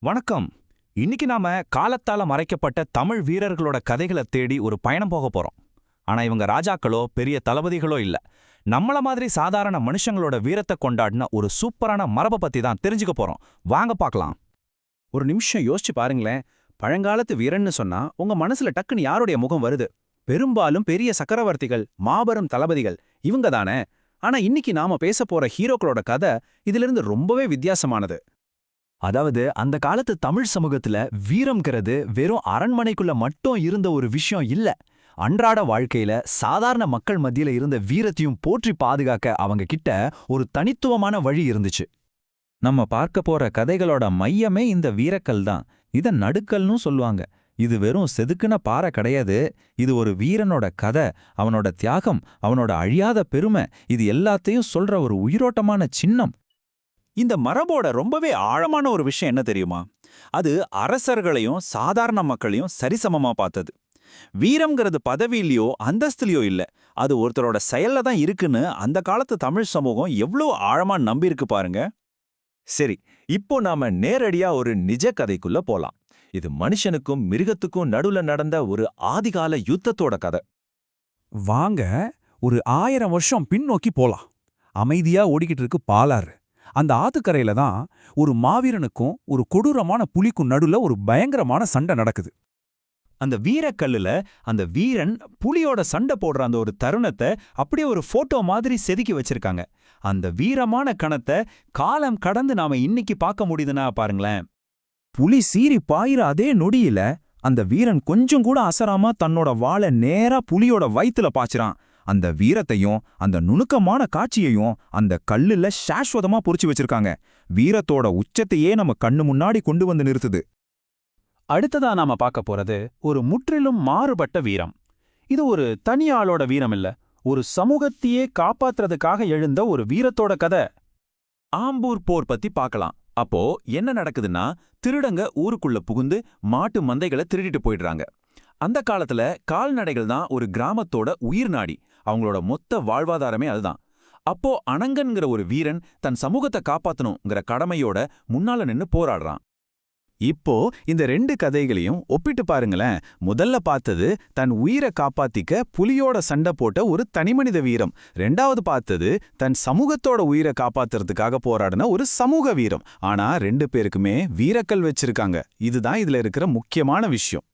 வணக்கம். இன்னைக்கு நாம காலத்தால மறைக்கப்பட்ட தமிழ் வீரர்களோட கதைகளை தேடி ஒரு பயணம் போக போறோம். ஆனா இவங்க ராஜாக்களோ பெரிய தளபதிகளோ இல்ல. நம்மள மாதிரி சாதாரண மனுஷங்களோட வீரத்தை கொண்டாடின ஒரு சூப்பரான மரபை பத்தி தான் தெரிஞ்சுக்க போறோம். வாங்க பார்க்கலாம். ஒரு நிமிஷம் யோசிச்சு பாருங்களேன். பழங்காலத்து வீரன்னு சொன்னா உங்க மனசுல டக்குன்னு யாருடைய முகம் வருது? பெரும்பாலும் பெரிய சக்கரவர்த்திகள் மாபெரும் தளபதிகள் இவங்க தானே? ஆனா இன்னைக்கு நாம பேச போற ஹீரோக்களோட கதை இதிலிருந்து ரொம்பவே வித்தியாசமானது. அதாவது அந்த காலத்து தமிழ் சமூகத்துல வீரம்ங்கிறது வெறும் அரண்மனைக்குள்ள மட்டும் இருந்த ஒரு விஷயம் இல்ல. அன்றாட வாழ்க்கையில சாதாரண மக்கள் மத்தியில இருந்த வீரத்தையும் போற்றி பாதுகாக்க அவங்க கிட்ட ஒரு தனித்துவமான வழி இருந்துச்சு. நம்ம பார்க்க போற கதைகளோட மையமே இந்த வீரக்கல் தான். இத நடுக்கல்னு சொல்லுவாங்க. இது வெறும் செதுக்குன பாறை கிடையாது. இது ஒரு வீரனோட கதை அவனோட தியாகம் அவனோட அழியாத பெருமை இது எல்லாத்தையும் சொல்ற ஒரு உயிரோட்டமான சின்னம். இந்த மரபோட ரொம்பவே ஆழமான ஒரு விஷயம் என்ன தெரியுமா? அது அரசர்களையும் சாதாரண மக்களையும் சரிசமமா பார்த்தது. வீரம்ங்கிறது பதவியிலையோ அந்தஸ்துலயோ இல்ல. அது ஒருத்தரோட செயல்ல தான் இருக்குன்னு அந்த காலத்து தமிழ் சமூகம் எவ்வளோ ஆழமா நம்பியிருக்கு பாருங்க. சரி இப்போ நாம நேரடியா ஒரு நிஜ கதைக்குள்ள போலாம். இது மனுஷனுக்கும் மிருகத்துக்கும் நடுவுல நடந்த ஒரு ஆதிகால யுத்தத்தோட கதை. வாங்க ஒரு ஆயிரம் வருஷம் பின்னோக்கி போலாம். அமைதியா ஓடிக்கிட்டு இருக்கு பாலாறு. அந்த ஆத்துக்கரையில தான் ஒரு மாவீரனுக்கும் ஒரு கொடூரமான புலிக்கும் நடுல ஒரு பயங்கரமான சண்டை நடக்குது. அந்த வீரக்கல்லுல அந்த வீரன் புலியோட சண்டை போடுற அந்த ஒரு தருணத்தை அப்படியே ஒரு போட்டோ மாதிரி செதுக்கி வச்சிருக்காங்க. அந்த வீரமான கணத்தை காலம் கடந்து நாம இன்னைக்கு பார்க்க முடியுதுன்னா பாருங்களேன். புலி சீறி பாயிற அதே நொடியில அந்த வீரன் கொஞ்சம் கூட அசராம தன்னோட வாழை நேரா புலியோட வயித்துல பாய்ச்சிறான். அந்த வீரத்தையும் அந்த நுணுக்கமான காட்சியையும் அந்த கல்லுல சாஸ்வதமா பொறிச்சு வச்சிருக்காங்க. வீரத்தோட உச்சத்தையே நம்ம கண்ணு முன்னாடி கொண்டு வந்து நிறுத்துது. அடுத்ததா நாம பார்க்க போறது ஒரு முற்றிலும் மாறுபட்ட வீரம். இது ஒரு தனி ஆளோட வீரம் இல்ல ஒரு சமூகத்தையே காப்பாத்துறதுக்காக எழுந்த ஒரு வீரத்தோட கதை. ஆம்பூர் போர் பத்தி பார்க்கலாம். அப்போ என்ன நடக்குதுன்னா திருடங்க ஊருக்குள்ள புகுந்து மாட்டு மந்தைகளை திருடிட்டு போயிடுறாங்க. அந்த காலத்துல கால்நடைகள் தான் ஒரு கிராமத்தோட உயிர் நாடி. அவங்களோட மொத்த வாழ்வாதாரமே அதுதான். அப்போ அனங்கன்கிற ஒரு வீரன் தன் சமூகத்தை காப்பாத்தணுங்கிற கடமையோட முன்னால நின்னு போராடுறான். இப்போ இந்த ரெண்டு கதைகளையும் ஒப்பிட்டு பாருங்களேன். முதல்ல பார்த்தது தன் உயிரை காப்பாத்திக்க புலியோட சண்டை போட்ட ஒரு தனிமனித வீரம். ரெண்டாவது பார்த்தது தன் சமூகத்தோட உயிரை காப்பாத்துறதுக்காக போராடின ஒரு சமூக வீரம். ஆனா ரெண்டு பேருக்குமே வீரக்கல் வச்சிருக்காங்க. இதுதான் இதுல இருக்கிற முக்கியமான விஷயம்.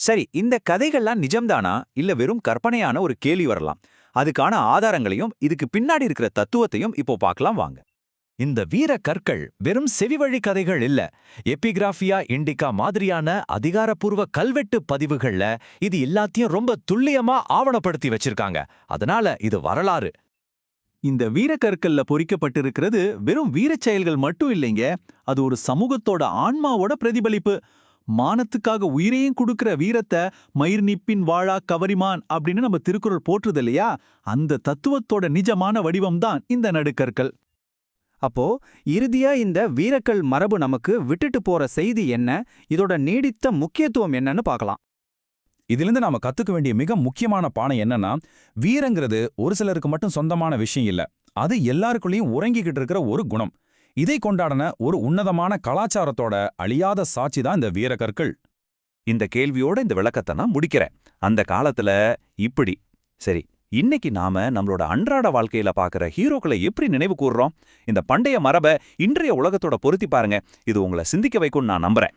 சரி இந்த கதைகள்லாம் நிஜம்தானா? இல்ல வெறும் கற்பனையான ஒரு கேள்வி வரலாம். அதுக்கான ஆதாரங்களையும் இதுக்கு பின்னாடி இருக்கிற தத்துவத்தையும் இப்போ பார்க்கலாம் வாங்க. இந்த வீர கற்கள் வெறும் செவிவழி கதைகள் இல்ல. எபிகிராஃபியா இண்டிகா மாதிரியான அதிகாரப்பூர்வ கல்வெட்டு பதிவுகள்ல இது எல்லாத்தையும் ரொம்ப துல்லியமா ஆவணப்படுத்தி வச்சிருக்காங்க. அதனால இது வரலாறு. இந்த வீரக்கற்கல்ல பொறிக்கப்பட்டிருக்கிறது வெறும் வீரச் செயல்கள் மட்டும் இல்லைங்க. அது ஒரு சமூகத்தோட ஆன்மாவோட பிரதிபலிப்பு. மானத்துக்காக உயிரையும் கொடுக்கிற வீரத்தை மயிர் நிப்பின் வாழா கவரிமான் அப்படின்னு நம்ம திருக்குறள் போற்றுது இல்லையா? அந்த தத்துவத்தோட நிஜமான வடிவம்தான் இந்த நடுக்கற்கள். அப்போ இறுதியா இந்த வீரக்கல் மரபு நமக்கு விட்டுட்டு போற செய்தி என்ன? இதோட நீடித்த முக்கியத்துவம் என்னன்னு பார்க்கலாம். இதிலிருந்து நாம கத்துக்க வேண்டிய மிக முக்கியமான பாடம் என்னன்னா வீரங்கிறது ஒரு சிலருக்கு மட்டும் சொந்தமான விஷயம் இல்ல. அது எல்லாருக்குள்ளேயும் உறங்கிக்கிட்டு இருக்கிற ஒரு குணம். இதை கொண்டாடின ஒரு உன்னதமான கலாச்சாரத்தோட அழியாத சாட்சி தான் இந்த வீரக்கற்கள். இந்த கேள்வியோட இந்த விளக்கத்தை நான் முடிக்கிறேன். அந்த காலத்துல இப்படி. சரி இன்னைக்கு நாம நம்மளோட அன்றாட வாழ்க்கையில பாக்குற ஹீரோக்களை எப்படி நினைவு கூர்றோம்? இந்த பண்டைய மரபை இன்றைய உலகத்தோட பொருத்தி பாருங்க. இது உங்களை சிந்திக்க வைக்கும்னு நான் நம்புறேன்.